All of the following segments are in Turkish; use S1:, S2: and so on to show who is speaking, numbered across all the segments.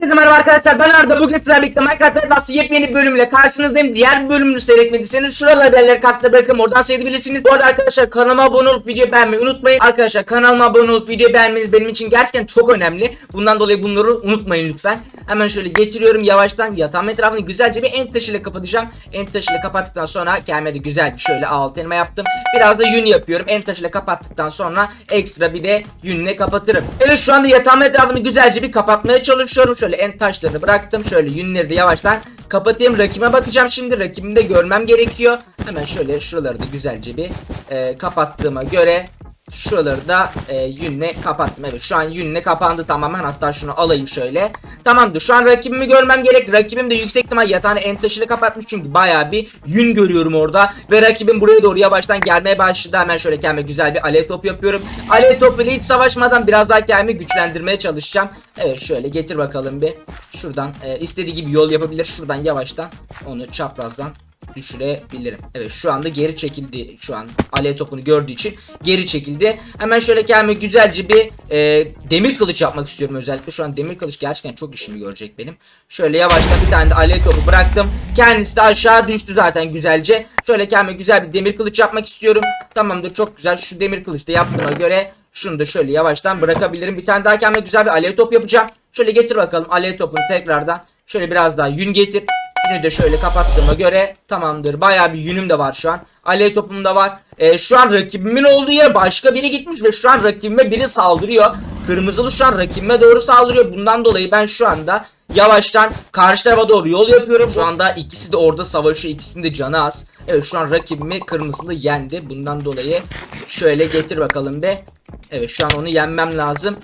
S1: Herkese merhaba arkadaşlar ben Arda bugün sizlerle birlikte Minecraft Bedwars'ı yepyeni bir bölümle karşınızdayım. Diğer bölümünü seyretmediyseniz şuralara belirleri kartla bırakın oradan seyredebilirsiniz. Bu arada arkadaşlar kanalıma abone olup video beğenmeyi unutmayın. Arkadaşlar kanalıma abone olup video beğenmeniz benim için gerçekten çok önemli. Bundan dolayı bunları unutmayın lütfen. Hemen şöyle getiriyorum yavaştan yatağın etrafını güzelce bir end taşıyla kapatacağım. End taşıyla kapattıktan sonra kendime güzel şöyle alt elma yaptım. Biraz da yün yapıyorum. End taşıyla kapattıktan sonra ekstra bir de yünle kapatırım. Evet şu anda yatağın etrafını güzelce bir kapatmaya çalışıyorum. Şöyle en taşlarını bıraktım. Şöyle yünleri de yavaştan kapatayım. Rakime bakacağım şimdi. Rakibimi de görmem gerekiyor. Hemen şöyle şuraları da güzelce bir e, kapattığıma göre Şuraları da e, yünle kapattım. Evet şu an yünle kapandı tamamen. Hatta şunu alayım şöyle. Tamamdır. Şu an rakibimi görmem gerek. Rakibim de yüksek ihtimal yatağını en taşıyla kapatmış. Çünkü bayağı bir yün görüyorum orada. Ve rakibim buraya doğru yavaştan gelmeye başladı. Hemen şöyle kendime güzel bir alev topu yapıyorum. Alev topu ile hiç savaşmadan biraz daha kendimi güçlendirmeye çalışacağım. Evet şöyle getir bakalım bir. Şuradan e, istediği gibi yol yapabilir. Şuradan yavaştan onu çaprazdan düşürebilirim. Evet şu anda geri çekildi şu an alev topunu gördüğü için geri çekildi. Hemen şöyle kendime güzelce bir e, demir kılıç yapmak istiyorum özellikle. Şu an demir kılıç gerçekten çok işimi görecek benim. Şöyle yavaştan bir tane de alev topu bıraktım. Kendisi de aşağı düştü zaten güzelce. Şöyle kendime güzel bir demir kılıç yapmak istiyorum. Tamamdır çok güzel. Şu demir kılıç da yaptığıma göre şunu da şöyle yavaştan bırakabilirim. Bir tane daha kendime güzel bir alev top yapacağım. Şöyle getir bakalım alev topunu tekrardan. Şöyle biraz daha yün getir. Yünü de şöyle kapattığıma göre tamamdır. Bayağı bir yünüm de var şu an. Alev topum da var. Ee, şu an rakibimin olduğu yer başka biri gitmiş ve şu an rakibime biri saldırıyor. Kırmızılı şu an rakibime doğru saldırıyor. Bundan dolayı ben şu anda yavaştan karşı tarafa doğru yol yapıyorum. Şu anda ikisi de orada savaşıyor. İkisinin de canı az. Evet şu an rakibimi kırmızılı yendi. Bundan dolayı şöyle getir bakalım be. Evet şu an onu yenmem lazım.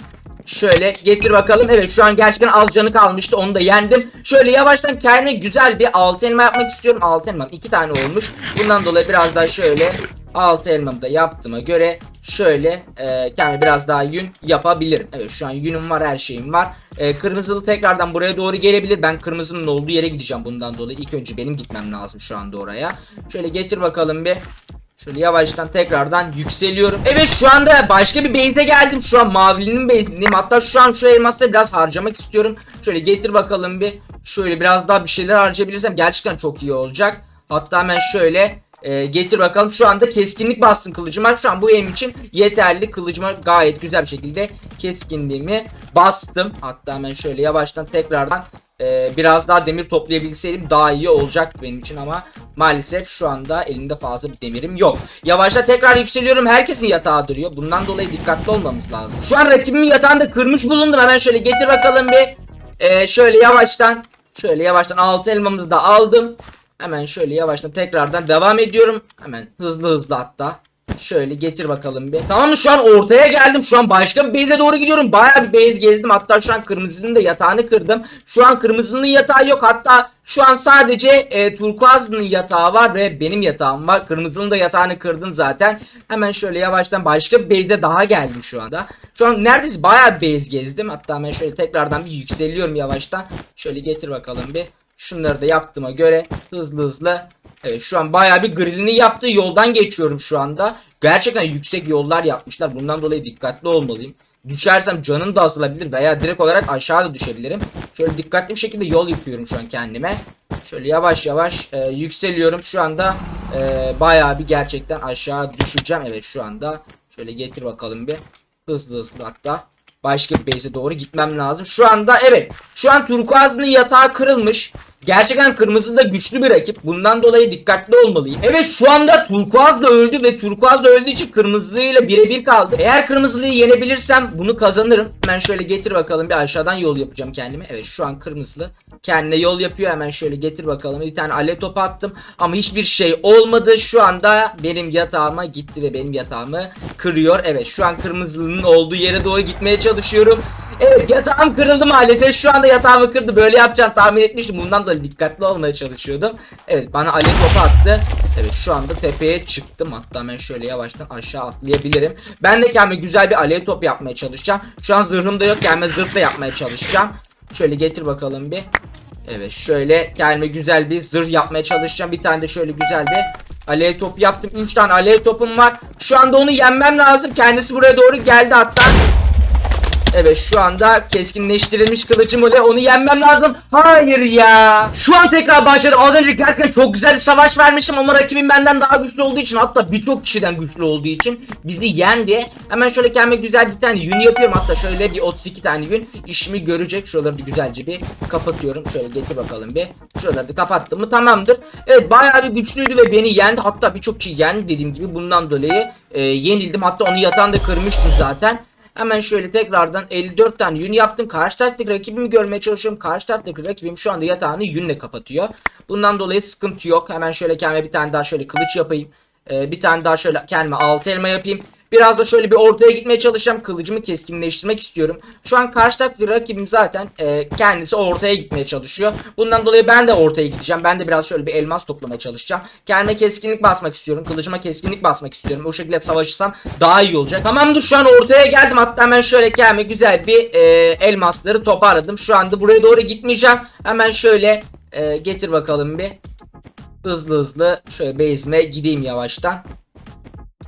S1: Şöyle getir bakalım. Evet şu an gerçekten az canı kalmıştı. Onu da yendim. Şöyle yavaştan kendime güzel bir altı elma yapmak istiyorum. Altı elmam iki tane olmuş. Bundan dolayı biraz daha şöyle altı elmamı da yaptığıma göre şöyle e, kendime biraz daha yün yapabilirim. Evet şu an yünüm var her şeyim var. E, kırmızılı tekrardan buraya doğru gelebilir. Ben kırmızının olduğu yere gideceğim bundan dolayı. İlk önce benim gitmem lazım şu anda oraya. Şöyle getir bakalım bir. Şöyle yavaştan tekrardan yükseliyorum. Evet şu anda başka bir base'e geldim. Şu an mavinin base'indeyim. Hatta şu an şu elmasları biraz harcamak istiyorum. Şöyle getir bakalım bir. Şöyle biraz daha bir şeyler harcayabilirsem gerçekten çok iyi olacak. Hatta hemen şöyle e, getir bakalım. Şu anda keskinlik bastım kılıcıma. Şu an bu benim için yeterli. Kılıcıma gayet güzel bir şekilde keskinliğimi bastım. Hatta hemen şöyle yavaştan tekrardan e, biraz daha demir toplayabilseydim daha iyi olacaktı benim için ama maalesef şu anda elimde fazla bir demirim yok. Yavaşta tekrar yükseliyorum. Herkesin yatağı duruyor. Bundan dolayı dikkatli olmamız lazım. Şu an rakibimin yatağını da kırmış bulundum. Hemen şöyle getir bakalım bir. E, şöyle yavaştan şöyle yavaştan altı elmamızı da aldım. Hemen şöyle yavaştan tekrardan devam ediyorum. Hemen hızlı hızlı hatta. Şöyle getir bakalım bir. Tamam mı şu an ortaya geldim. Şu an başka bir base'e doğru gidiyorum. Bayağı bir base gezdim. Hatta şu an kırmızının da yatağını kırdım. Şu an kırmızının yatağı yok. Hatta şu an sadece e, turkuazının yatağı var ve benim yatağım var. Kırmızının da yatağını kırdım zaten. Hemen şöyle yavaştan başka bir base'e daha geldim şu anda. Şu an neredeyse bayağı bir base gezdim. Hatta hemen şöyle tekrardan bir yükseliyorum yavaştan. Şöyle getir bakalım bir. Şunları da yaptığıma göre hızlı hızlı Evet şu an bayağı bir grillini yaptığı yoldan geçiyorum şu anda. Gerçekten yüksek yollar yapmışlar. Bundan dolayı dikkatli olmalıyım. Düşersem canım da azalabilir veya direkt olarak aşağıda düşebilirim. Şöyle dikkatli bir şekilde yol yapıyorum şu an kendime. Şöyle yavaş yavaş e, yükseliyorum. Şu anda e, bayağı bir gerçekten aşağı düşeceğim. Evet şu anda. Şöyle getir bakalım bir. Hızlı hızlı hatta. Başka bir base'e doğru gitmem lazım. Şu anda evet. Şu an turkuazının yatağı kırılmış. Gerçekten kırmızı da güçlü bir rakip. Bundan dolayı dikkatli olmalıyım. Evet şu anda turkuaz da öldü ve turkuaz da öldüğü için kırmızılıyla birebir kaldı. Eğer kırmızılıyı yenebilirsem bunu kazanırım. Hemen şöyle getir bakalım bir aşağıdan yol yapacağım kendime. Evet şu an kırmızılı kendine yol yapıyor. Hemen şöyle getir bakalım. Bir tane alev topu attım ama hiçbir şey olmadı. Şu anda benim yatağıma gitti ve benim yatağımı kırıyor. Evet şu an kırmızılının olduğu yere doğru gitmeye çalışıyorum. Evet yatağım kırıldı maalesef. Şu anda yatağımı kırdı. Böyle yapacağını tahmin etmiştim. Bundan dolayı dikkatli olmaya çalışıyordum. Evet bana alev topu attı. Evet şu anda tepeye çıktım. Hatta ben şöyle yavaştan aşağı atlayabilirim. Ben de kendime güzel bir alev top yapmaya çalışacağım. Şu an zırhım da yok. Kendime zırh da yapmaya çalışacağım. Şöyle getir bakalım bir. Evet şöyle kendime güzel bir zırh yapmaya çalışacağım. Bir tane de şöyle güzel bir alev topu yaptım. 3 tane alev topum var. Şu anda onu yenmem lazım. Kendisi buraya doğru geldi hatta. Evet şu anda keskinleştirilmiş kılıcım öyle onu yenmem lazım. Hayır ya. Şu an tekrar başladım. Az önce gerçekten çok güzel bir savaş vermiştim ama rakibim benden daha güçlü olduğu için hatta birçok kişiden güçlü olduğu için bizi yendi. Hemen şöyle kendime güzel bir tane yün yapıyorum. Hatta şöyle bir 32 tane yün işimi görecek. Şuraları bir güzelce bir kapatıyorum. Şöyle getir bakalım bir. Şuraları da kapattım mı tamamdır. Evet bayağı bir güçlüydü ve beni yendi. Hatta birçok kişi yendi dediğim gibi bundan dolayı e, yenildim. Hatta onu yatağında kırmıştım zaten. Hemen şöyle tekrardan 54 tane yün yaptım. Karşı taraftaki rakibimi görmeye çalışıyorum. Karşı taraftaki rakibim şu anda yatağını yünle kapatıyor. Bundan dolayı sıkıntı yok. Hemen şöyle kendime bir tane daha şöyle kılıç yapayım. Ee, bir tane daha şöyle kendime altı elma yapayım. Biraz da şöyle bir ortaya gitmeye çalışacağım. Kılıcımı keskinleştirmek istiyorum. Şu an karşı taraftaki rakibim zaten e, kendisi ortaya gitmeye çalışıyor. Bundan dolayı ben de ortaya gideceğim. Ben de biraz şöyle bir elmas toplamaya çalışacağım. Kendime keskinlik basmak istiyorum. Kılıcıma keskinlik basmak istiyorum. O şekilde savaşırsam daha iyi olacak. Tamamdır şu an ortaya geldim. Hatta hemen şöyle kendime güzel bir e, elmasları toparladım. Şu anda buraya doğru gitmeyeceğim. Hemen şöyle e, getir bakalım bir. Hızlı hızlı şöyle base'ime gideyim yavaştan.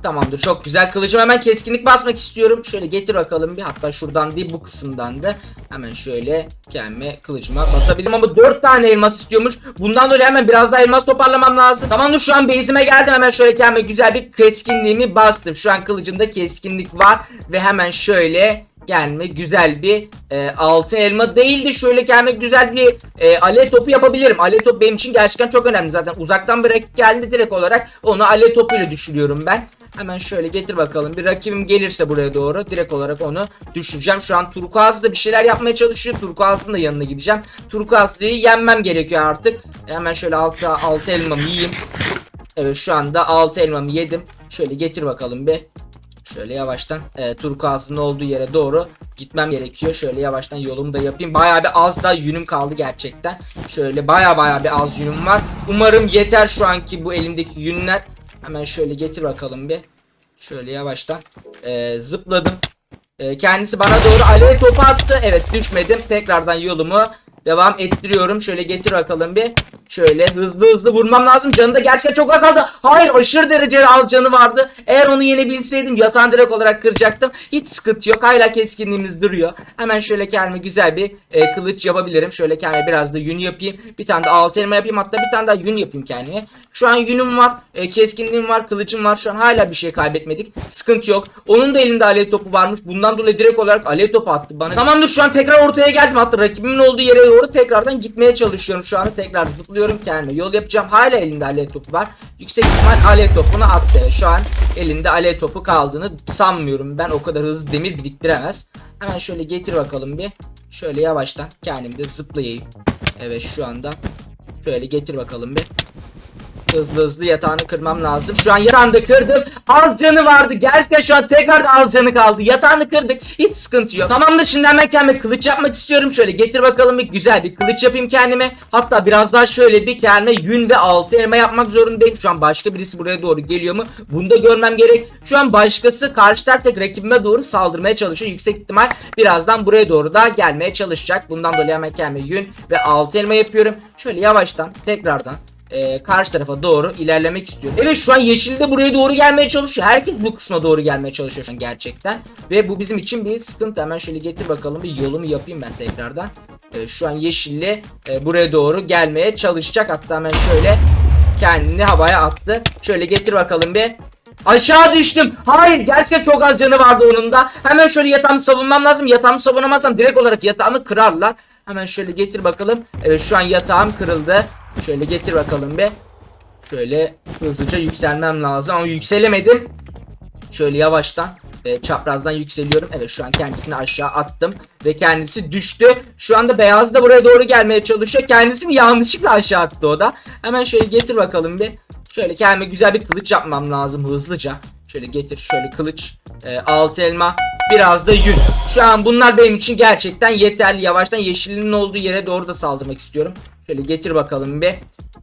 S1: Tamamdır çok güzel. Kılıcım hemen keskinlik basmak istiyorum. Şöyle getir bakalım bir. Hatta şuradan değil bu kısımdan da. Hemen şöyle kendime kılıcıma basabildim ama 4 tane elmas istiyormuş. Bundan dolayı hemen biraz daha elmas toparlamam lazım. Tamamdır şu an base'ime geldim. Hemen şöyle kendime güzel bir keskinliğimi bastım. Şu an kılıcımda keskinlik var. Ve hemen şöyle kendime güzel bir e, altın elma değildi. Şöyle kendime güzel bir e, alev topu yapabilirim. Alev topu benim için gerçekten çok önemli zaten. Uzaktan bir rakip geldi direkt olarak onu alev topuyla düşürüyorum ben. Hemen şöyle getir bakalım. Bir rakibim gelirse buraya doğru direkt olarak onu düşüreceğim. Şu an Turkuaz da bir şeyler yapmaya çalışıyor. Turkuaz'ın da yanına gideceğim. Turkuaz'ı yenmem gerekiyor artık. Hemen şöyle altı, altı elmamı yiyeyim. Evet şu anda altı elmamı yedim. Şöyle getir bakalım bir. Şöyle yavaştan e, turkuazın olduğu yere doğru gitmem gerekiyor. Şöyle yavaştan yolumu da yapayım. Bayağı bir az da yünüm kaldı gerçekten. Şöyle bayağı bayağı bir az yünüm var. Umarım yeter şu anki bu elimdeki yünler. Hemen şöyle getir bakalım bir. Şöyle yavaştan e, zıpladım. E, kendisi bana doğru alev topu attı. Evet düşmedim. Tekrardan yolumu devam ettiriyorum. Şöyle getir bakalım bir. Şöyle hızlı hızlı vurmam lazım. Canı da gerçekten çok azaldı. Hayır aşırı derecede az canı vardı. Eğer onu yenebilseydim yatağını direkt olarak kıracaktım. Hiç sıkıntı yok. Hala keskinliğimiz duruyor. Hemen şöyle kendime güzel bir e, kılıç yapabilirim. Şöyle kendime biraz da yün yapayım. Bir tane de altı elma yapayım. Hatta bir tane daha yün yapayım kendime. Şu an yünüm var. E, keskinliğim var. Kılıcım var. Şu an hala bir şey kaybetmedik. Sıkıntı yok. Onun da elinde alev topu varmış. Bundan dolayı direkt olarak alev topu attı bana. Tamamdır şu an tekrar ortaya geldim. Hatta rakibimin olduğu yere doğru tekrardan gitmeye çalışıyorum. Şu anda tekrar zıplıyorum kendime. Yol yapacağım. Hala elinde alev topu var. Yüksek ihtimal alev topunu attı. Şu an elinde alev topu kaldığını sanmıyorum. Ben o kadar hızlı demir biriktiremez. Hemen şöyle getir bakalım bir. Şöyle yavaştan kendim de zıplayayım. Evet şu anda. Şöyle getir bakalım bir. Hızlı hızlı yatağını kırmam lazım. Şu an yatağını kırdım. Az canı vardı. Gerçekten şu an tekrar da az canı kaldı. Yatağını kırdık. Hiç sıkıntı yok. Tamamdır şimdi hemen kendime kılıç yapmak istiyorum. Şöyle getir bakalım bir güzel bir kılıç yapayım kendime. Hatta biraz daha şöyle bir kendime yün ve altı elma yapmak zorundayım. Şu an başka birisi buraya doğru geliyor mu? Bunu da görmem gerek. Şu an başkası karşı taraftaki rakibime doğru saldırmaya çalışıyor. Yüksek ihtimal birazdan buraya doğru da gelmeye çalışacak. Bundan dolayı hemen kendime yün ve altı elma yapıyorum. Şöyle yavaştan tekrardan e, karşı tarafa doğru ilerlemek istiyorum. Evet şu an yeşil de buraya doğru gelmeye çalışıyor. Herkes bu kısma doğru gelmeye çalışıyor şu an gerçekten. Ve bu bizim için bir sıkıntı. Hemen şöyle getir bakalım bir yolumu yapayım ben tekrardan. E, şu an yeşilli e, buraya doğru gelmeye çalışacak. Hatta hemen şöyle kendini havaya attı. Şöyle getir bakalım bir. Aşağı düştüm. Hayır gerçekten çok az canı vardı onun da. Hemen şöyle yatağımı savunmam lazım. Yatağımı savunamazsam direkt olarak yatağımı kırarlar. Hemen şöyle getir bakalım. Evet şu an yatağım kırıldı. Şöyle getir bakalım be. Şöyle hızlıca yükselmem lazım ama yükselemedim. Şöyle yavaştan e, çaprazdan yükseliyorum. Evet şu an kendisini aşağı attım ve kendisi düştü. Şu anda beyaz da buraya doğru gelmeye çalışıyor. Kendisini yanlışlıkla aşağı attı o da. Hemen şöyle getir bakalım bir. Şöyle kendime güzel bir kılıç yapmam lazım hızlıca. Şöyle getir şöyle kılıç, e, altı elma, biraz da yün. Şu an bunlar benim için gerçekten yeterli. Yavaştan yeşilinin olduğu yere doğru da saldırmak istiyorum. Şöyle getir bakalım bir.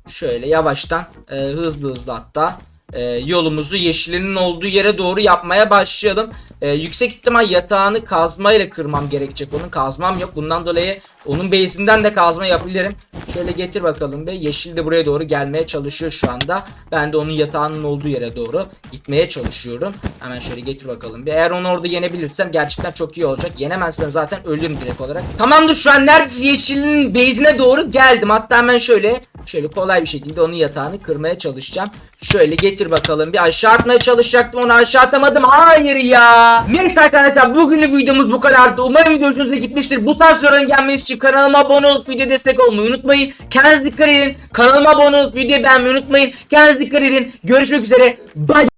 S1: Şöyle yavaştan e, hızlı hızlı hatta e, yolumuzu yeşilinin olduğu yere doğru yapmaya başlayalım. E, yüksek ihtimal yatağını kazmayla kırmam gerekecek. Onun kazmam yok. Bundan dolayı onun base'inden de kazma yapabilirim. Şöyle getir bakalım be. Yeşil de buraya doğru gelmeye çalışıyor şu anda. Ben de onun yatağının olduğu yere doğru gitmeye çalışıyorum. Hemen şöyle getir bakalım. Bir eğer onu orada yenebilirsem gerçekten çok iyi olacak. Yenemezsem zaten ölürüm direkt olarak. Tamamdır şu an neredeyse yeşilin base'ine doğru geldim. Hatta hemen şöyle şöyle kolay bir şekilde onun yatağını kırmaya çalışacağım. Şöyle getir bakalım. Bir aşağı atmaya çalışacaktım onu aşağı atamadım. Hayır ya. Neyse arkadaşlar bugünlük videomuz bu kadardı. Umarım video hoşunuza gitmiştir. Bu tarz sorun gelmesi için kanalıma abone olup video destek olmayı unutmayın. Kendinize dikkat edin. Kanalıma abone olup video beğenmeyi unutmayın. Kendinize dikkat edin. Görüşmek üzere. Bye.